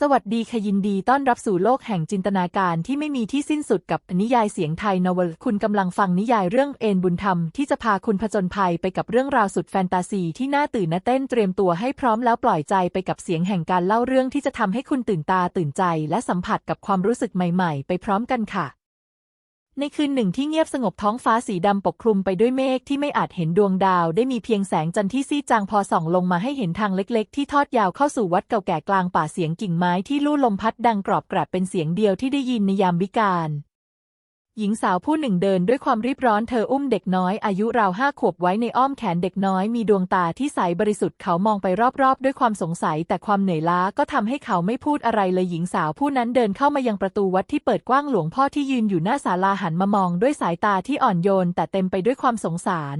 สวัสดีค่ะยินดีต้อนรับสู่โลกแห่งจินตนาการที่ไม่มีที่สิ้นสุดกับนิยายเสียงไทยนวลคุณกำลังฟังนิยายเรื่องเอ็นบุญธรรมที่จะพาคุณผจญภัยไปกับเรื่องราวสุดแฟนตาซีที่น่าตื่นน่าเต้นเตรียมตัวให้พร้อมแล้วปล่อยใจไปกับเสียงแห่งการเล่าเรื่องที่จะทำให้คุณตื่นตาตื่นใจ และสัมผัสกับความรู้สึกใหม่ ๆ ไปพร้อมกันค่ะ ในคืนหนึ่งที่เงียบสงบท้องฟ้าสีดำปกคลุมไปด้วยเมฆที่ไม่อาจเห็นดวงดาว ได้มีเพียงแสงจันทร์ที่ซีจางพอส่องลงมาให้เห็นทางเล็กๆ ที่ทอดยาวเข้าสู่วัดเก่าแก่กลางป่าเสียงกิ่งไม้ที่ลู่ลมพัดดังกรอบกรับเป็นเสียงเดียวที่ได้ยินในยามวิกาล หญิงสาวผู้หนึ่งเดินด้วยความรีบร้อนเธออุ้มเด็กน้อยอายุราวห้าขวบไว้ในอ้อมแขนเด็กน้อยมีดวงตาที่ใสบริสุทธิ์เขามองไปรอบๆ ด้วยความสงสัยแต่ความเหนื่อยล้าก็ทำให้เขาไม่พูดอะไรเลยหญิงสาวผู้นั้นเดินเข้ามายังประตูวัดที่เปิดกว้างหลวงพ่อที่ยืนอยู่หน้าศาลาหันมามองด้วยสายตาที่อ่อนโยนแต่เต็มไปด้วยความสงสาร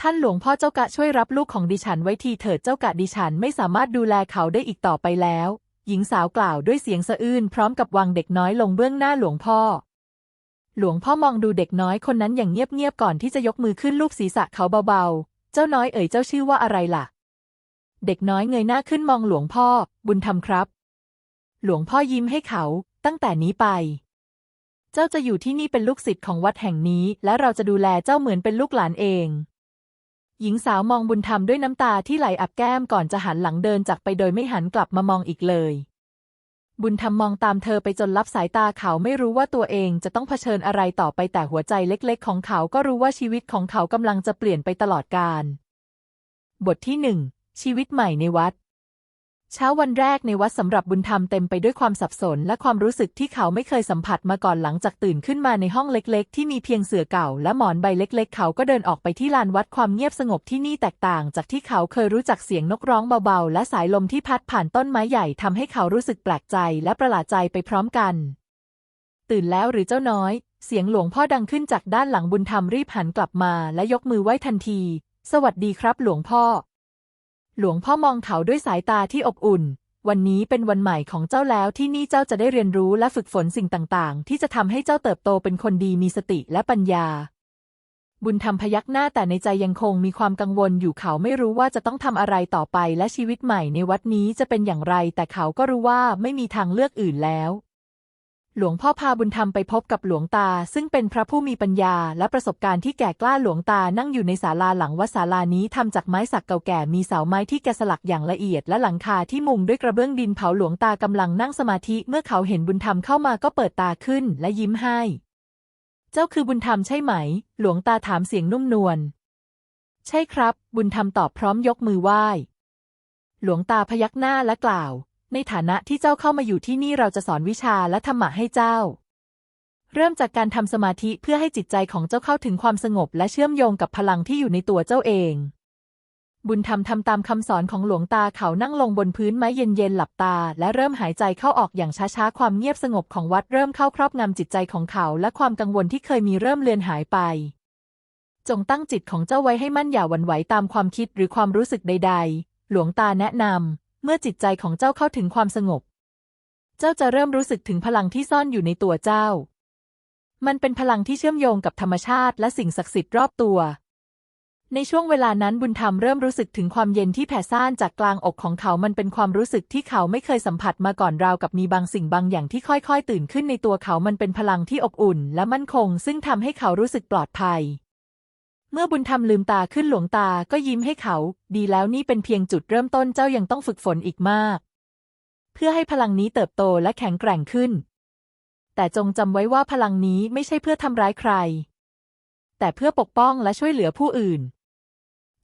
ท่านหลวงพ่อเจ้ากะช่วยรับลูกของดิฉันไว้ทีเถิดเจ้ากะดิฉันไม่สามารถดูแลเขาได้อีกต่อไปแล้ว หญิงสาวกล่าวด้วยเสียงสะอื้นพร้อมกับวางเด็กน้อยลงเบื้องหน้าหลวงพ่อ หลวงพ่อมองดูเด็กน้อยคนนั้นอย่างเงียบๆก่อนที่จะยกมือขึ้นลูบศีรษะเขาเบาๆ เจ้าน้อยเอ๋ยเจ้าชื่อว่าอะไรล่ะ เด็กน้อยเงยหน้าขึ้นมองหลวงพ่อ บุญธรรมครับ หลวงพ่อยิ้มให้เขาตั้งแต่นี้ไป เจ้าจะอยู่ที่นี่เป็นลูกศิษย์ของวัดแห่งนี้ และเราจะดูแลเจ้าเหมือนเป็นลูกหลานเอง หญิงสาวมองบุญธรรมด้วยน้ำตาที่ไหลอับแก้มก่อนจะหันหลังเดินจากไปโดยไม่หันกลับมามองอีกเลย บุญธรรมมองตามเธอไปจนลับสายตาเขาไม่รู้ว่าตัวเองจะต้องเผชิญอะไรต่อไปแต่หัวใจเล็กๆ ของเขาก็รู้ว่าชีวิตของเขากำลังจะเปลี่ยนไปตลอดกาลบทที่หนึ่งชีวิตใหม่ในวัด เช้าวันแรกในวัดสำหรับบุญธรรมเต็มไปด้วยความสับสน และความรู้สึกที่เขาไม่เคยสัมผัสมาก่อนหลังจากตื่นขึ้นมาในห้องเล็กๆ ที่มีเพียงเสื่อเก่า และหมอนใบเล็ก ๆ เขาก็เดินออกไปที่ลานวัดความเงียบสงบที่นี่แตกต่าง จากที่เขาเคยรู้จักเสียงนกร้องเบาๆ และสายลมที่พัดผ่านต้นไม้ใหญ่ทำให้เขารู้สึกแปลกใจและประหลาดใจไปพร้อมกัน ตื่นแล้วหรือเจ้าน้อย เสียงหลวงพ่อดังขึ้นจากด้านหลังบุญธรรมรีบหันกลับมา และยกมือไหว้ทันที สวัสดีครับ หลวงพ่อ หลวงพ่อมองเขาด้วยสายตาที่อบอุ่น วันนี้เป็นวันใหม่ของเจ้าแล้วที่นี่เจ้าจะได้เรียนรู้และฝึกฝนสิ่งต่างๆ ที่จะทำให้เจ้าเติบโตเป็นคนดีมีสติและปัญญา บุญธรรมพยักหน้าแต่ในใจยังคงมีความกังวลอยู่เขาไม่รู้ว่าจะต้องทำอะไรต่อไปและชีวิตใหม่ในวัดนี้จะเป็นอย่างไร แต่เขาก็รู้ว่าไม่มีทางเลือกอื่นแล้ว หลวงพ่อพาบุญธรรมไปพบกับหลวงตา ซึ่งเป็นพระผู้มีปัญญาและประสบการณ์ที่แก่กล้าหลวงตานั่งอยู่ในศาลาหลังวัดศาลานี้ทำจากไม้สักเก่าแก่มีเสาไม้ที่แกะสลักอย่างละเอียด และหลังคาที่มุงด้วยกระเบื้องดินเผาหลวงตากำลังนั่งสมาธิเมื่อเขาเห็นบุญธรรมเข้ามาก็เปิดตาขึ้นและยิ้มให้ เจ้าคือบุญธรรมใช่ไหม หลวงตาถามเสียงนุ่มนวลใช่ครับ บุญธรรมตอบพร้อมยกมือไหว้ หลวงตาพยักหน้าและกล่าว ในฐานะที่เจ้าเข้ามาอยู่ที่นี่เราจะสอนวิชาและธรรมะให้เจ้า เริ่มจากการทำสมาธิเพื่อให้จิตใจของเจ้าเข้าถึงความสงบและเชื่อมโยงกับพลังที่อยู่ในตัวเจ้าเอง บุญธรรมทำตามคำสอนของหลวงตาเขานั่งลงบนพื้นไม้เย็นๆหลับตา และเริ่มหายใจเข้าออกอย่างช้าๆความเงียบสงบของวัดเริ่มเข้าครอบงำจิตใจของเขา และความกังวลที่เคยมีเริ่มเลือนหายไป จงตั้งจิตของเจ้าไว้ให้มั่นอย่าหวั่นไหวตามความคิดหรือความรู้สึกใด ๆ หลวงตาแนะนำ เมื่อจิตใจของเจ้าเข้าถึงความสงบ เจ้าจะเริ่มรู้สึกถึงพลังที่ซ่อนอยู่ในตัวเจ้า มันเป็นพลังที่เชื่อมโยงกับธรรมชาติและสิ่งศักดิ์สิทธิ์รอบตัว ในช่วงเวลานั้นบุญธรรมเริ่มรู้สึกถึงความเย็นที่แผ่ซ่านจากกลางอกของเขา มันเป็นความรู้สึกที่เขาไม่เคยสัมผัสมาก่อนราวกับมีบางสิ่งบางอย่างที่ค่อยๆ ตื่นขึ้นในตัวเขา มันเป็นพลังที่อบอุ่น และมั่นคง ซึ่งทำให้เขารู้สึกปลอดภัย เมื่อบุญธรรมลืมตาขึ้นหลวงตาก็ยิ้มให้เขา ดีแล้วนี่เป็นเพียงจุดเริ่มต้นเจ้ายังต้องฝึกฝนอีกมาก เพื่อให้พลังนี้เติบโตและแข็งแกร่งขึ้น แต่จงจำไว้ว่าพลังนี้ไม่ใช่เพื่อทำร้ายใคร แต่เพื่อปกป้องและช่วยเหลือผู้อื่น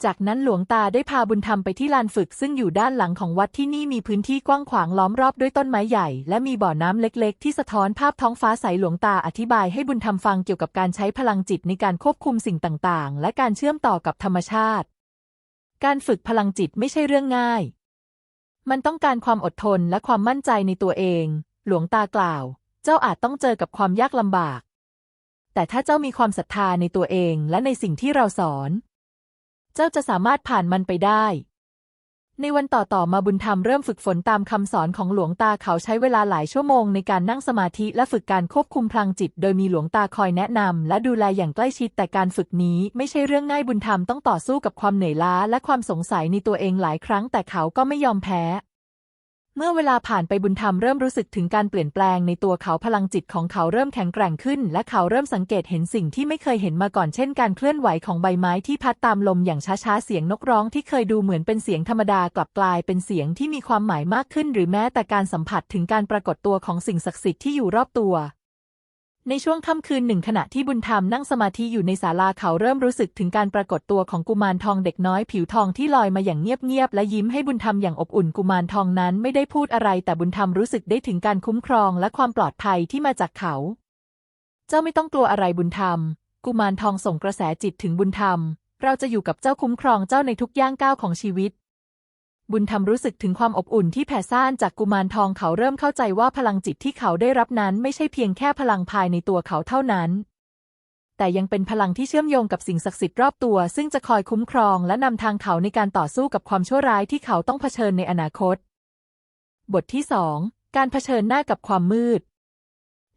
จากนั้นหลวงตาได้พาบุญธรรมไปที่ลานฝึกซึ่งอยู่ด้านหลังของวัดที่นี่มีพื้นที่กว้างขวางล้อมรอบด้วยต้นไม้ใหญ่ และมีบ่อน้ำเล็กๆ ที่สะท้อนภาพท้องฟ้าใสหลวงตาอธิบายให้บุญธรรมฟังเกี่ยวกับการใช้พลังจิตในการควบคุมสิ่งต่างๆ และการเชื่อมต่อกับธรรมชาติ การฝึกพลังจิตไม่ใช่เรื่องง่าย มันต้องการความอดทนและความมั่นใจในตัวเอง หลวงตากล่าว เจ้าอาจต้องเจอกับความยากลำบาก แต่ถ้าเจ้ามีความศรัทธาในตัวเองและในสิ่งที่เราสอน เจ้าจะสามารถผ่านมันไปได้ ในวันต่อๆมาบุญธรรมเริ่มฝึกฝนตามคำสอนของหลวงตาเขาใช้เวลาหลายชั่วโมงในการนั่งสมาธิและฝึกการควบคุมพลังจิต โดยมีหลวงตาคอยแนะนำและดูแลอย่างใกล้ชิดแต่การฝึกนี้ไม่ใช่เรื่องง่ายบุญธรรมต้องต่อสู้กับความเหนื่อยล้าและความสงสัยในตัวเองหลายครั้งแต่เขาก็ไม่ยอมแพ้ เมื่อเวลาผ่านไปบุญธรรมเริ่มรู้สึกถึงการเปลี่ยนแปลงในตัวเขาพลังจิตของเขาเริ่มแข็งแกร่งขึ้น และเขาเริ่มสังเกตเห็นสิ่งที่ไม่เคยเห็นมาก่อนเช่นการเคลื่อนไหวของใบไม้ที่พัดตามลมอย่างช้าๆ เสียงนกร้องที่เคยดูเหมือนเป็นเสียงธรรมดากลับกลายเป็นเสียงที่มีความหมายมากขึ้น หรือแม้แต่การสัมผัสถึงการปรากฏตัวของสิ่งศักดิ์สิทธิ์ที่อยู่รอบตัว ในช่วงค่ำคืนหนึ่งขณะที่บุญธรรมนั่งสมาธิอยู่ในศาลาเขาเริ่มรู้สึกถึงการปรากฏตัวของกุมารทองเด็กน้อยผิวทองที่ลอยมาอย่างเงียบๆและยิ้มให้บุญธรรมอย่างอบอุ่นกุมารทองนั้นไม่ได้พูดอะไร แต่บุญธรรมรู้สึกได้ถึงการคุ้มครองและความปลอดภัยที่มาจากเขา เจ้าไม่ต้องกลัวอะไรบุญธรรม กุมารทองส่งกระแสจิตถึงบุญธรรม เราจะอยู่กับเจ้าคุ้มครองเจ้าในทุกย่างก้าวของชีวิต บุญธรรมรู้สึกถึงความอบอุ่นที่แผ่ซ่านจากกุมารทองเขาเริ่มเข้าใจว่าพลังจิตที่เขาได้รับนั้นไม่ใช่เพียงแค่พลังภายในตัวเขาเท่านั้น แต่ยังเป็นพลังที่เชื่อมโยงกับสิ่งศักดิ์สิทธิ์รอบตัว ซึ่งจะคอยคุ้มครองและนำทางเขาในการต่อสู้กับความชั่วร้ายที่เขาต้องเผชิญในอนาคต บทที่สองการเผชิญหน้ากับความมืด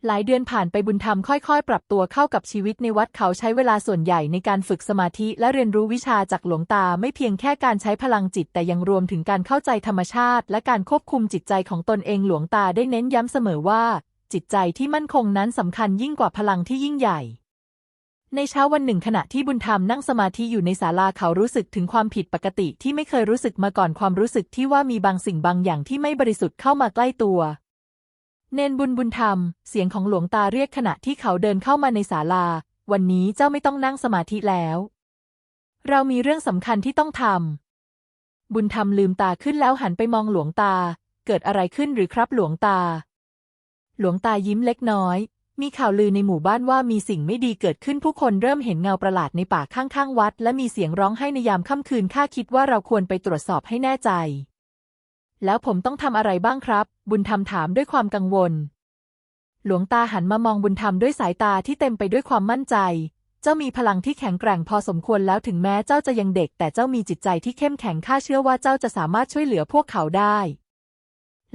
หลายเดือนผ่านไปบุญธรรมค่อยๆ ปรับตัวเข้ากับชีวิตในวัดเขาใช้เวลาส่วนใหญ่ในการฝึกสมาธิและเรียนรู้วิชาจากหลวงตาไม่เพียงแค่การใช้พลังจิตแต่ยังรวมถึงการเข้าใจธรรมชาติ และการควบคุมจิตใจของตนเองหลวงตาได้เน้นย้ำเสมอว่า จิตใจที่มั่นคงนั้นสำคัญยิ่งกว่าพลังที่ยิ่งใหญ่ในเช้าวันหนึ่งขณะที่บุญธรรมนั่งสมาธิอยู่ในศาลาเขารู้สึกถึงความผิดปกติที่ไม่เคยรู้สึกมาก่อนความรู้สึกที่ว่ามีบางสิ่งบางอย่างที่ไม่บริสุทธิ์เข้ามาใกล้ตัว เนนบุญบุญธรรม เสียงของหลวงตาเรียกขณะที่เขาเดินเข้ามาในศาลา วันนี้เจ้าไม่ต้องนั่งสมาธิแล้ว เรามีเรื่องสำคัญที่ต้องทำ บุญธรรมลืมตาขึ้นแล้วหันไปมองหลวงตา เกิดอะไรขึ้นหรือครับหลวงตา หลวงตายิ้มเล็กน้อย มีข่าวลือในหมู่บ้านว่ามีสิ่งไม่ดีเกิดขึ้นผู้คนเริ่มเห็นเงาประหลาดในป่าข้างๆวัด และมีเสียงร้องไห้ในยามค่ำคืนข้าคิดว่าเราควรไปตรวจสอบให้แน่ใจ แล้วผมต้องทำอะไรบ้างครับ บุญธรรมถามด้วยความกังวล หลวงตาหันมามองบุญธรรมด้วยสายตาที่เต็มไปด้วยความมั่นใจ เจ้ามีพลังที่แข็งแกร่งพอสมควรแล้วถึงแม้เจ้าจะยังเด็ก แต่เจ้ามีจิตใจที่เข้มแข็งข้าเชื่อว่าเจ้าจะสามารถช่วยเหลือพวกเขาได้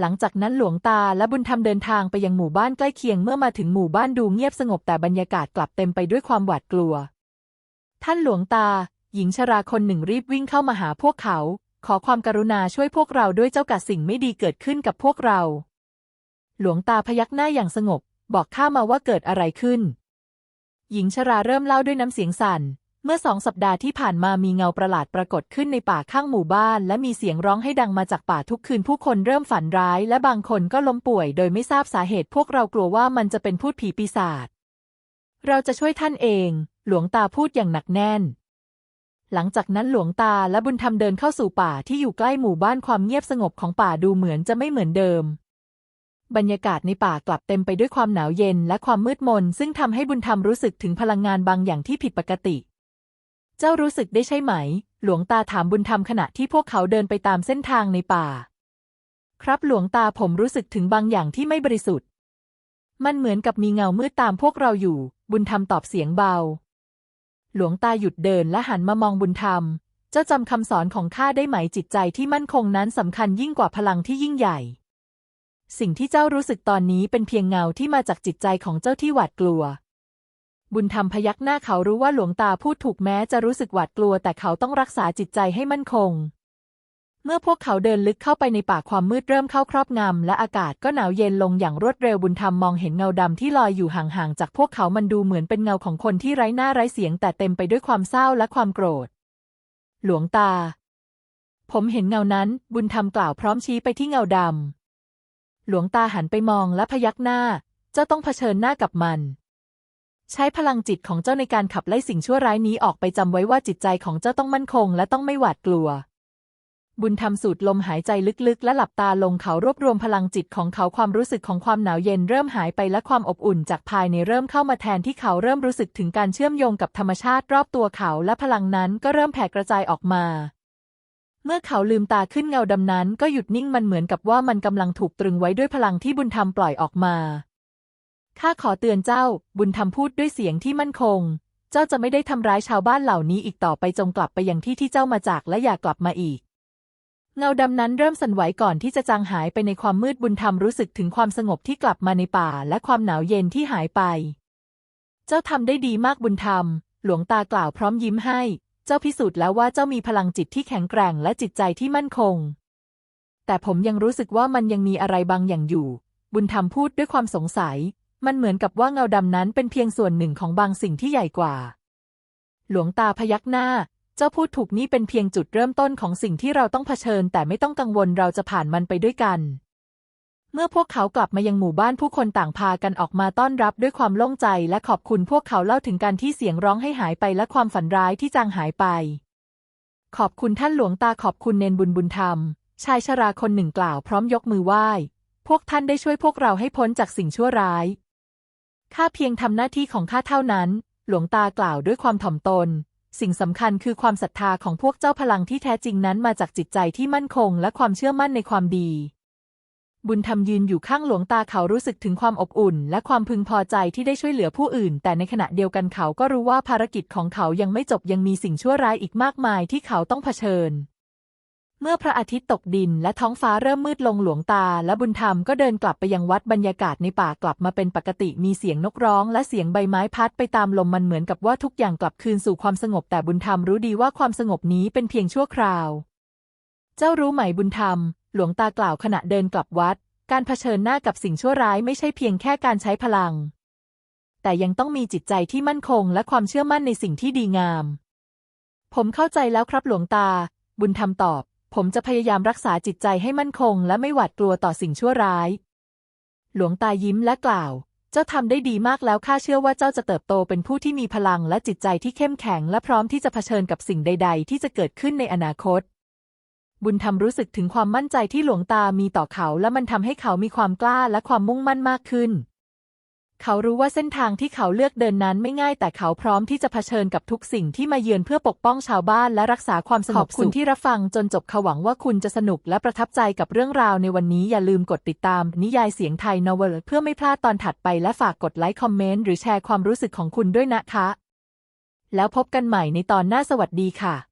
หลังจากนั้นหลวงตาและบุญธรรมเดินทางไปยังหมู่บ้านใกล้เคียงเมื่อมาถึงหมู่บ้านดูเงียบสงบแต่บรรยากาศกลับเต็มไปด้วยความหวาดกลัว ท่านหลวงตา หญิงชราคนหนึ่งรีบวิ่งเข้ามาหาพวกเขา ขอความกรุณาช่วยพวกเราด้วยเจ้ากัดสิ่งไม่ดีเกิดขึ้นกับพวกเรา หลวงตาพยักหน้าอย่างสงบ บอกข้ามาว่าเกิดอะไรขึ้น หญิงชราเริ่มเล่าด้วยน้ำเสียงสั่น เมื่อสองสัปดาห์ที่ผ่านมามีเงาประหลาดปรากฏขึ้นในป่าข้างหมู่บ้าน และมีเสียงร้องให้ดังมาจากป่าทุกคืนผู้คนเริ่มฝันร้าย และบางคนก็ล้มป่วย โดยไม่ทราบสาเหตุพวกเรากลัวว่ามันจะเป็นพูดผีปีศาจเราจะช่วยท่านเอง หลวงตาพูดอย่างหนักแน่น หลังจากนั้นหลวงตาและบุญธรรมเดินเข้าสู่ป่าที่อยู่ใกล้หมู่บ้านความเงียบสงบของป่าดูเหมือนจะไม่เหมือนเดิม บรรยากาศในป่ากลับเต็มไปด้วยความหนาวเย็นและความมืดมน ซึ่งทำให้บุญธรรมรู้สึกถึงพลังงานบางอย่างที่ผิดปกติ เจ้ารู้สึกได้ใช่ไหม หลวงตาถามบุญธรรมขณะที่พวกเขาเดินไปตามเส้นทางในป่า ครับหลวงตาผมรู้สึกถึงบางอย่างที่ไม่บริสุทธิ์ มันเหมือนกับมีเงามืดตามพวกเราอยู่ บุญธรรมตอบเสียงเบา หลวงตาหยุดเดินและหันมามองบุญธรรม เจ้าจำคำสอนของข้าได้ไหมจิตใจที่มั่นคงนั้นสำคัญยิ่งกว่าพลังที่ยิ่งใหญ่ สิ่งที่เจ้ารู้สึกตอนนี้เป็นเพียงเงาที่มาจากจิตใจของเจ้าที่หวาดกลัว บุญธรรมพยักหน้าเขารู้ว่าหลวงตาพูดถูกแม้จะรู้สึกหวาดกลัว แต่เขาต้องรักษาจิตใจให้มั่นคง เมื่อพวกเขาเดินลึกเข้าไปในป่าความมืดเริ่มเข้าครอบงำและอากาศก็หนาวเย็นลงอย่างรวดเร็วบุญธรรมมองเห็นเงาดำที่ลอยอยู่ห่างๆจากพวกเขามันดูเหมือนเป็นเงาของคนที่ไร้หน้าไร้เสียงแต่เต็มไปด้วยความเศร้าและความโกรธ หลวงตา ผมเห็นเงานั้น บุญธรรมกล่าวพร้อมชี้ไปที่เงาดำหลวงตาหันไปมองและพยักหน้า เจ้าต้องเผชิญหน้ากับมัน ใช้พลังจิตของเจ้าในการขับไล่สิ่งชั่วร้ายนี้ออกไปจำไว้ว่าจิตใจของเจ้าต้องมั่นคง และต้องไม่หวาดกลัว บุญธรรมสูดลมหายใจลึกๆ และหลับตาลงเขารวบรวมพลังจิตของเขาความรู้สึกของความหนาวเย็นเริ่มหายไปและความอบอุ่นจากภายในเริ่มเข้ามาแทนที่เขาเริ่มรู้สึกถึงการเชื่อมโยงกับธรรมชาติรอบตัวเขาและพลังนั้นก็เริ่มแผ่กระจายออกมา เมื่อเขาลืมตาขึ้นเงาดำนั้น ก็หยุดนิ่งมันเหมือนกับว่ามันกำลังถูกตรึงไว้ด้วยพลังที่บุญธรรมปล่อยออกมาข้าขอเตือนเจ้า บุญธรรมพูดด้วยเสียงที่มั่นคง เจ้าจะไม่ได้ทำร้ายชาวบ้านเหล่านี้อีกต่อไปจงกลับไปยังที่ที่เจ้ามาจากและอย่ากลับมาอีก เงาดำนั้นเริ่มสั่นไหวก่อนที่จะจางหายไปในความมืดบุญธรรมรู้สึกถึงความสงบที่กลับมาในป่าและความหนาวเย็นที่หายไป เจ้าทำได้ดีมากบุญธรรม หลวงตากล่าวพร้อมยิ้มให้ เจ้าพิสูจน์แล้วว่าเจ้ามีพลังจิตที่แข็งแกร่งและจิตใจที่มั่นคง แต่ผมยังรู้สึกว่ามันยังมีอะไรบางอย่างอยู่ บุญธรรมพูดด้วยความสงสัย มันเหมือนกับว่าเงาดำนั้นเป็นเพียงส่วนหนึ่งของบางสิ่งที่ใหญ่กว่า หลวงตาพยักหน้า จ้าพูดถูกนี่เป็นเพียงจุดเริ่มต้นของสิ่งที่เราต้องเผชิญ แต่ไม่ต้องกังวลเราจะผ่านมันไปด้วยกัน เมื่อพวกเขากลับมายังหมู่บ้านผู้คนต่างพากันออกมาต้อนรับด้วยความโล่งใจและขอบคุณพวกเขาเล่าถึงการที่เสียงร้องให้หายไปและความฝันร้ายที่จางหายไป ขอบคุณท่านหลวงตาขอบคุณเนนบุญบุญธรรม ชายชราคนหนึ่งกล่าวพร้อมยกมือไหว้ พวกท่านได้ช่วยพวกเราให้พ้นจากสิ่งชั่วร้ายข้าเพียงทำหน้าที่ของข้าเท่านั้น หลวงตากล่าวด้วยความถ่อมตน สิ่งสำคัญคือความศรัทธาของพวกเจ้าพลังที่แท้จริงนั้นมาจากจิตใจที่มั่นคงและความเชื่อมั่นในความดี บุญธรรมยืนอยู่ข้างหลวงตาเขารู้สึกถึงความอบอุ่น และความพึงพอใจที่ได้ช่วยเหลือผู้อื่น แต่ในขณะเดียวกันเขาก็รู้ว่าภารกิจของเขายังไม่จบยังมีสิ่งชั่วร้ายอีกมากมายที่เขาต้องเผชิญ เมื่อพระอาทิตย์ตกดินและท้องฟ้าเริ่มมืดลงหลวงตา และบุญธรรมก็เดินกลับไปยังวัดบรรยากาศในป่ากลับมาเป็นปกติมีเสียงนกร้องและเสียงใบไม้พัดไปตามลมมันเหมือนกับว่าทุกอย่างกลับคืนสู่ความสงบแต่บุญธรรมรู้ดีว่าความสงบนี้เป็นเพียงชั่วคราว เจ้ารู้ไหมบุญธรรม หลวงตากล่าวขณะเดินกลับวัด การเผชิญหน้ากับสิ่งชั่วร้ายไม่ใช่เพียงแค่การใช้พลัง แต่ยังต้องมีจิตใจที่มั่นคงและความเชื่อมั่นในสิ่งที่ดีงาม ผมเข้าใจแล้วครับหลวงตา บุญธรรมตอบ ผมจะพยายามรักษาจิตใจให้มั่นคง และไม่หวาดกลัวต่อสิ่งชั่วร้าย หลวงตายิ้มและกล่าว เจ้าทำได้ดีมากแล้วข้าเชื่อว่าเจ้าจะเติบโตเป็นผู้ที่มีพลังและจิตใจที่เข้มแข็ง และพร้อมที่จะเผชิญกับสิ่งใด ๆ ที่จะเกิดขึ้นในอนาคต บุญธรรมรู้สึกถึงความมั่นใจที่หลวงตามีต่อเขา และมันทำให้เขามีความกล้าและความมุ่งมั่นมากขึ้น เขารู้ว่าเส้นทางที่เขาเลือกเดินนั้นไม่ง่าย แต่เขาพร้อมที่จะเผชิญกับทุกสิ่งที่มาเยือนเพื่อปกป้องชาวบ้านและรักษาความสงบสุขขอบคุณที่รับฟังจนจบขวังว่าคุณจะสนุกและประทับใจกับเรื่องราวในวันนี้อย่าลืมกดติดตาม นิยายเสียงไทยนวลเพื่อไม่พลาดตอนถัดไปและฝากกดไลค์คอมเมนต์หรือแชร์ความรู้สึกของคุณด้วยนะคะ แล้วพบกันใหม่ในตอนหน้าสวัสดีค่ะ